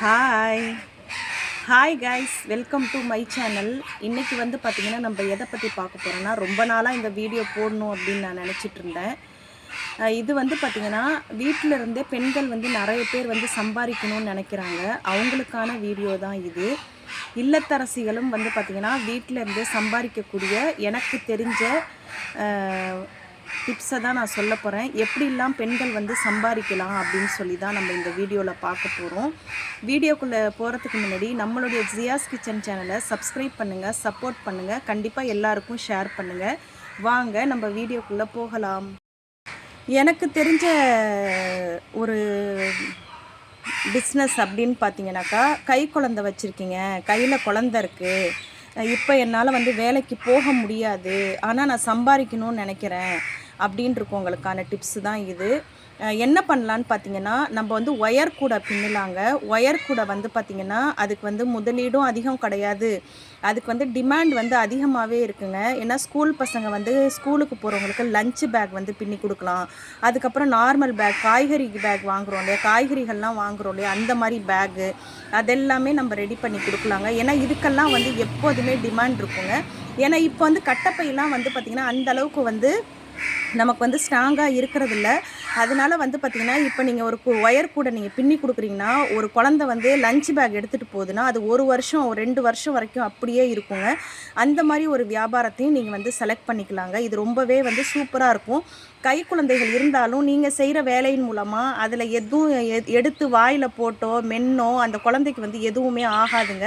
Hi hi guys welcome to my channel இன்றைக்கி வந்து பார்த்திங்கன்னா நம்ம எதை பற்றி பார்க்க போகிறோன்னா ரொம்ப நாளாக இந்த வீடியோ போடணும் அப்படின்னு நான் நினச்சிட்டு இருந்தேன். இது வந்து பார்த்திங்கன்னா வீட்டில் இருந்தே பெண்கள் வந்து நிறைய பேர் வந்து சம்பாதிக்கணும்னு நினைக்கிறாங்க. அவங்களுக்கான வீடியோ தான் இது. இல்லத்தரசிகளும் வந்து பார்த்திங்கன்னா வீட்டில் இருந்தே சம்பாதிக்கக்கூடிய எனக்கு தெரிஞ்ச டிப்ஸை தான் நான் சொல்ல போகிறேன் எப்படிலாம் பெண்கள் வந்து சம்பாதிக்கலாம் அப்படின்னு சொல்லி தான் நம்ம இந்த வீடியோவில் பார்க்க போகிறோம் வீடியோக்குள்ளே போகிறதுக்கு முன்னாடி நம்மளுடைய ஜியாஸ் கிச்சன் சேனலை சப்ஸ்கிரைப் பண்ணுங்கள் சப்போர்ட் பண்ணுங்கள் கண்டிப்பாக எல்லாருக்கும் ஷேர் பண்ணுங்கள் வாங்க நம்ம வீடியோக்குள்ளே போகலாம். எனக்கு தெரிஞ்ச ஒரு பிஸ்னஸ் அப்படின்னு பார்த்தீங்கன்னாக்கா கை குழந்த வச்சுருக்கீங்க. கையில் குழந்த இருக்குது இப்போ என்னால் வந்து வேலைக்கு போக முடியாது. ஆனால் நான் சம்பாதிக்கணும்னு நினைக்கிறேன். அப்படின்னு இருக்கவங்களுக்கான டிப்ஸு தான் இது. என்ன பண்ணலான்னு பார்த்தீங்கன்னா நம்ம வந்து ஒயர் கூடை பின்னலாங்க. ஒயர் கூடை வந்து பார்த்திங்கன்னா அதுக்கு வந்து முதலீடும் அதிகம் கிடையாது. அதுக்கு வந்து டிமாண்ட் வந்து அதிகமாகவே இருக்குங்க. ஏன்னா ஸ்கூல் பசங்க வந்து ஸ்கூலுக்கு போகிறவங்களுக்கு லஞ்ச் பேக் வந்து பின்னி கொடுக்கலாம். அதுக்கப்புறம் நார்மல் பேக் காய்கறி பேக் வாங்குறோம் இல்லையா? காய்கறிகள்லாம் வாங்குறோம் இல்லையா? அந்த மாதிரி பேகு அதெல்லாமே நம்ம ரெடி பண்ணி கொடுக்கலாங்க. ஏன்னா இதுக்கெல்லாம் வந்து எப்போதுமே டிமாண்ட் இருக்குங்க. ஏன்னா இப்போ வந்து கட்டப்பையெல்லாம் வந்து பார்த்திங்கன்னா அந்த அளவுக்கு வந்து நமக்கு வந்து ஸ்ட்ராங்காக இருக்கிறதில்ல. அதனால வந்து பார்த்திங்கன்னா இப்போ நீங்கள் ஒரு ஒயர் கூட நீங்கள் பின்னி கொடுக்குறீங்கன்னா ஒரு குழந்தை வந்து லஞ்ச் பேக் எடுத்துகிட்டு போகுதுன்னா அது ஒரு வருஷம் ஒரு ரெண்டு வருஷம் வரைக்கும் அப்படியே இருக்குங்க. அந்த மாதிரி ஒரு வியாபாரத்தையும் நீங்கள் வந்து செலக்ட் பண்ணிக்கலாங்க. இது ரொம்பவே வந்து சூப்பராக இருக்கும். கை குழந்தைகள் இருந்தாலும் நீங்கள் செய்கிற வேலையின் மூலமாக அதில் எதுவும் எடுத்து வாயில் போட்டோ மென்னோ அந்த குழந்தைக்கு வந்து எதுவுமே ஆகாதுங்க.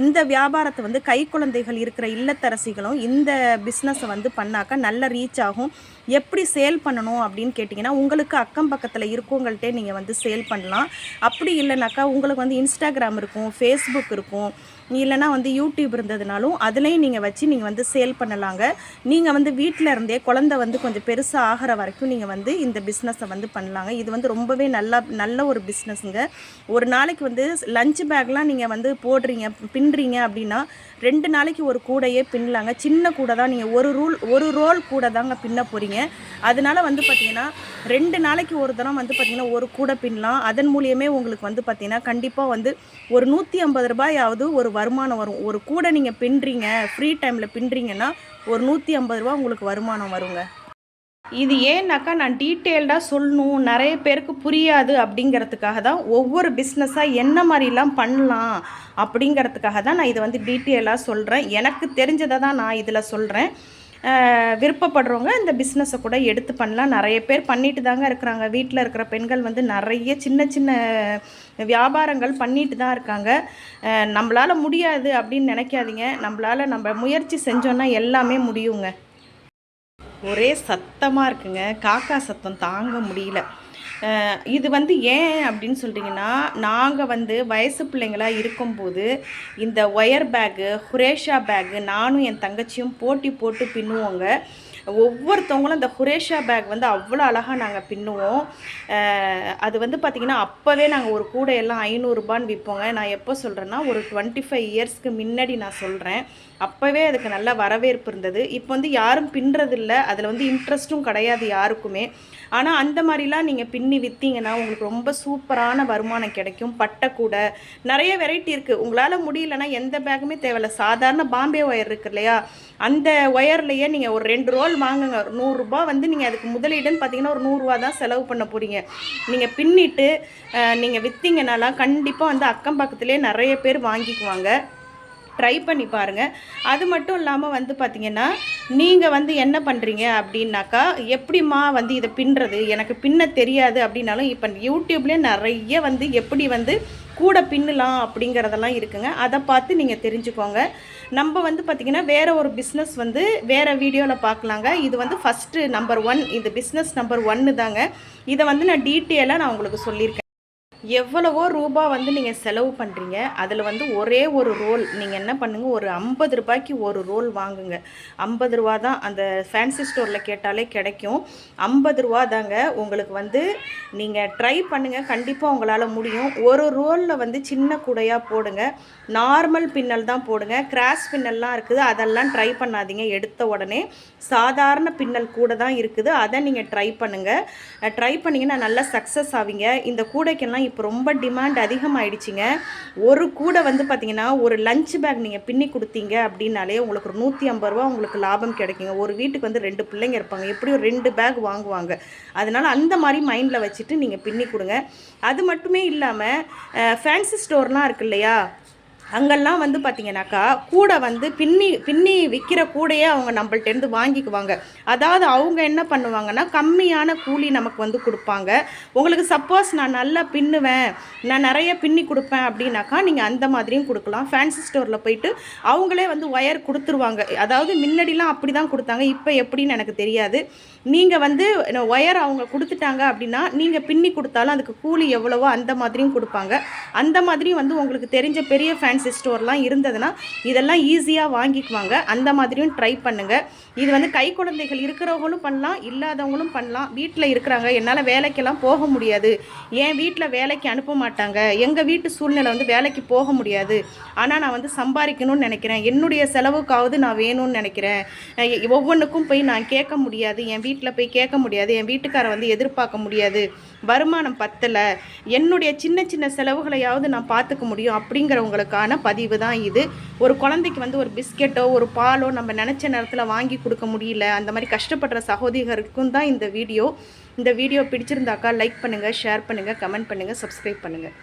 இந்த வியாபாரத்தை வந்து கை குழந்தைகள் இருக்கிற இல்லத்தரசிகளும் இந்த பிஸ்னஸை வந்து பண்ணாக்கா நல்ல ரீச் ஆகும். எப்படி சேல் பண்ணணும் அப்படின்னு கேட்டிங்கன்னா உங்களுக்கு அக்கம் பக்கத்தில் இருக்கவங்கள்ட்டே நீங்கள் வந்து சேல் பண்ணலாம். அப்படி இல்லைனாக்கா உங்களுக்கு வந்து இன்ஸ்டாகிராம் இருக்கும் ஃபேஸ்புக் இருக்கும் இல்லைனா வந்து யூடியூப் இருந்ததுனாலும் அதுலேயும் நீங்கள் வச்சு நீங்கள் வந்து சேல் பண்ணலாங்க. நீங்கள் வந்து வீட்டில் இருந்தே குழந்தை வந்து கொஞ்சம் பெருசாக ஆகிற வரைக்கும் நீங்கள் வந்து இந்த பிஸ்னஸை வந்து பண்ணலாங்க. இது வந்து ரொம்பவே நல்லா நல்ல ஒரு பிஸ்னஸுங்க ஒரு நாளைக்கு வந்து லஞ்ச் பேக்லாம் நீங்கள் வந்து போடுறீங்க பின்னுறீங்க அப்படின்னா ரெண்டு நாளைக்கு ஒரு கூடையே பின்னலாங்க. சின்ன கூடை தான் நீங்கள் ஒரு ரூல் ஒரு ரோல் கூட தாங்க பின்ன போகிறீங்க அதனால வந்து பார்த்தீங்கன்னா ரெண்டு நாளைக்கு ஒரு தரம் வந்து பார்த்தீங்கன்னா ஒரு கூடை பின்னலாம். அதன் மூலியமே உங்களுக்கு வந்து பார்த்தீங்கன்னா கண்டிப்பாக வந்து ஒரு நூற்றி ஐம்பது ரூபாயாவது ஒரு வருமானம் வரும். ஒரு கூடை நீங்கள் பின்னுறீங்க ஃப்ரீ டைமில் பின்னுறீங்கன்னா ஒரு நூற்றி ஐம்பது ரூபா உங்களுக்கு வருமானம் வருங்க. இது ஏன்னாக்கா நான் டீட்டெயில்டாக சொல்லணும் நிறைய பேருக்கு புரியாது அப்படிங்கிறதுக்காக தான் ஒவ்வொரு பிஸ்னஸாக என்ன மாதிரிலாம் பண்ணலாம் அப்படிங்கிறதுக்காக தான் நான் இதை வந்து டீட்டெயிலாக சொல்கிறேன் எனக்கு தெரிஞ்சதை தான் நான் இதில் சொல்கிறேன் விருப்பப்படுறவங்க இந்த பிஸ்னஸை கூட எடுத்து பண்ணலாம். நிறைய பேர் பண்ணிட்டு தாங்க இருக்கிறாங்க. வீட்டில் இருக்கிற பெண்கள் வந்து நிறைய சின்ன சின்ன வியாபாரங்கள் பண்ணிட்டு தான் இருக்காங்க. நம்மளால் நம்மளால முடியாது அப்படின்னு நினைக்காதீங்க. நம்மளால் நம்ம முயற்சி செஞ்சோன்னா எல்லாமே முடியுங்க. ஒரே சத்தமாக இருக்குங்க. காக்கா சத்தம் தாங்க முடியல. இது வந்து ஏன் அப்படின்னு சொல்லிட்டிங்கன்னா நாங்கள் வந்து வயசு பிள்ளைங்களா இருக்கும்போது இந்த ஒயர் பேகு ஹுரேஷா பேகு நானும் என் தங்கச்சியும் போட்டி போட்டு பின்னுவோங்க. ஒவ்வொருத்தவங்களும் அந்த ஹுரேஷா பேக் வந்து அவ்வளோ அழகாக நாங்கள் பின்னுவோம். அது வந்து பார்த்திங்கன்னா அப்போவே நாங்கள் ஒரு கூடையெல்லாம் ஐநூறுரூபான்னு விற்போங்க நான் எப்போ சொல்கிறேன்னா ஒரு டுவெண்ட்டி ஃபைவ் இயர்ஸ்க்கு முன்னாடி நான் சொல்கிறேன் அப்போவே அதுக்கு நல்ல வரவேற்பு இருந்தது. இப்போ வந்து யாரும் பின்னுறதில்ல அதில் வந்து இன்ட்ரெஸ்ட்டும் கிடையாது யாருக்குமே. ஆனால் அந்த மாதிரிலாம் நீங்கள் பின்னி விற்றீங்கன்னா உங்களுக்கு ரொம்ப சூப்பரான வருமானம் கிடைக்கும். பட்டைக்கூடை நிறைய வெரைட்டி இருக்குது உங்களால் முடியலன்னா எந்த பேக்குமே தேவையில்ல. சாதாரண பாம்பே ஒயர் இருக்கு இல்லையா? அந்த ஒயர்லேயே நீங்கள் ஒரு ரெண்டு ரோல் வாங்குங்க. நூறுரூபா வந்து நீங்கள் அதுக்கு முதலீடுன்னு பார்த்தீங்கன்னா ஒரு நூறுரூவா தான் செலவு பண்ண போகிறீங்க நீங்கள் பின்னிட்டு நீங்கள் விற்றீங்கனாலாம் கண்டிப்பாக வந்து அக்கம் பக்கத்துலேயே நிறைய பேர் வாங்கிக்குவாங்க. ட்ரை பண்ணி பாருங்கள் அது மட்டும் இல்லாமல் வந்து பார்த்தீங்கன்னா நீங்கள் வந்து என்ன பண்ணுறீங்க அப்படின்னாக்கா எப்படிம்மா வந்து இதை பின்னுறது? எனக்கு பின்ன தெரியாது அப்படின்னாலும் இப்போ யூடியூப்லேயே நிறைய வந்து எப்படி வந்து கூட பின்னலாம் அப்படிங்கிறதெல்லாம் இருக்குங்க. அதை பார்த்து நீங்கள் தெரிஞ்சுக்கோங்க. நம்ம வந்து பார்த்திங்கன்னா வேறு ஒரு பிஸ்னஸ் வந்து வேறு வீடியோவில் பார்க்கலாங்க இது வந்து ஃபஸ்ட்டு நம்பர் ஒன் இது பிஸ்னஸ் நம்பர் ஒன்று தாங்க இதை வந்து நான் டீட்டெயிலாக நான் உங்களுக்கு சொல்லியிருக்கேன். எவ்வளவோ ரூபா வந்து நீங்கள் செலவு பண்ணுறீங்க அதில் வந்து ஒரே ஒரு ரோல் நீங்கள் என்ன பண்ணுங்கள் ஒரு ஐம்பது ரூபாய்க்கு ஒரு ரோல் வாங்குங்க. ஐம்பது ரூபா தான் அந்த ஃபேன்சி ஸ்டோரில் கேட்டாலே கிடைக்கும். ஐம்பது ரூபா தாங்க உங்களுக்கு வந்து நீங்கள் ட்ரை பண்ணுங்கள் கண்டிப்பாக உங்களால் முடியும். ஒரு ரோலில் வந்து சின்ன கூடையாக போடுங்க. நார்மல் பின்னல் தான் போடுங்க. கிராஸ் பின்னல்லாம் இருக்குது. அதெல்லாம் ட்ரை பண்ணாதீங்க. எடுத்த உடனே சாதாரண பின்னல் கூட தான் இருக்குது. அதை நீங்கள் ட்ரை பண்ணுங்கள் ட்ரை பண்ணிங்கன்னா நல்லா சக்ஸஸ் ஆவீங்க. இந்த கூடைக்கெல்லாம் இப்போ ரொம்ப டிமாண்ட் அதிகமாகிடுச்சிங்க ஒரு கூடை வந்து பார்த்தீங்கன்னா ஒரு லஞ்ச் பேக் நீங்கள் பின்னி கொடுத்தீங்க அப்படின்னாலே உங்களுக்கு ஒரு நூற்றி ஐம்பது ரூபா உங்களுக்கு லாபம் கிடைக்குங்க. ஒரு வீட்டுக்கு வந்து ரெண்டு பிள்ளைங்க இருப்பாங்க. எப்படியும் ரெண்டு பேக் வாங்குவாங்க. அதனால் அந்த மாதிரி மைண்டில் வச்சுட்டு நீங்கள் பின்னி கொடுங்க. அது மட்டுமே இல்லாமல் ஃபேன்சி ஸ்டோர்லாம் இருக்கு இல்லையா? அங்கெல்லாம் வந்து பார்த்தீங்கன்னாக்கா கூடை வந்து பின்னி பின்னி விற்கிற கூடையே அவங்க நம்மள்ட்டேருந்து வாங்கிக்குவாங்க. அதாவது அவங்க என்ன பண்ணுவாங்கன்னா கம்மியான கூலி நமக்கு வந்து கொடுப்பாங்க. உங்களுக்கு சப்போஸ் நான் நல்லா பின்னுவேன் நான் நிறைய பின்னி கொடுப்பேன் அப்படின்னாக்கா நீங்கள் அந்த மாதிரியும் கொடுக்கலாம். ஃபேன்சி ஸ்டோரில் போயிட்டு அவங்களே வந்து ஒயர் கொடுத்துருவாங்க. அதாவது முன்னாடிலாம் அப்படி தான் கொடுத்தாங்க இப்போ எப்படின்னு எனக்கு தெரியாது. நீங்கள் வந்து ஒயர் அவங்க கொடுத்துட்டாங்க அப்படின்னா நீங்கள் பின்னி கொடுத்தாலும் அதுக்கு கூலி எவ்வளவோ அந்த மாதிரியும் கொடுப்பாங்க. அந்த மாதிரியும் வந்து உங்களுக்கு தெரிஞ்ச பெரிய ஃபேன்சி ஸ்டோர்லாம் இருந்ததுன்னா இதெல்லாம் ஈஸியாக வாங்கிக்குவாங்க. அந்த மாதிரியும் ட்ரை பண்ணுங்கள் இது வந்து கை குழந்தைகள் இருக்கிறவங்களும் பண்ணலாம் இல்லாதவங்களும் பண்ணலாம். வீட்டில் இருக்கிறாங்க என்னால் வேலைக்கெல்லாம் போக முடியாது. ஏன் வீட்டில் வேலைக்கு அனுப்ப மாட்டேன்? மாட்டாங்க. எங்கள் வீட்டு சூழ்நிலை வந்து வேலைக்கு போக முடியாது. ஆனால் நான் வந்து சம்பாதிக்கணும்னு நினைக்கிறேன். என்னுடைய செலவுக்காவது நான் வேணும்னு நினைக்கிறேன். ஒவ்வொன்றுக்கும் போய் நான் கேட்க முடியாது. என் வீட்டில் போய் கேட்க முடியாது. என் வீட்டுக்காரை வந்து எதிர்பார்க்க முடியாது. வருமானம் பத்தலை. என்னுடைய சின்ன சின்ன செலவுகளையாவது நான் பார்த்துக்க முடியும் அப்படிங்கிறவங்களுக்கான பதிவு தான் இது. ஒரு குழந்தைக்கு வந்து ஒரு பிஸ்கெட்டோ ஒரு பாலோ நம்ம நினச்ச நேரத்தில் வாங்கி கொடுக்க முடியல. அந்த மாதிரி கஷ்டப்படுற சகோதரிகளுக்கும் தான் இந்த வீடியோ. இந்த வீடியோ பிடிச்சிருந்தாக்கா லைக் பண்ணுங்கள் ஷேர் பண்ணுங்கள் கமெண்ட் பண்ணுங்கள் சப்ஸ்கிரைப் பண்ணுங்கள்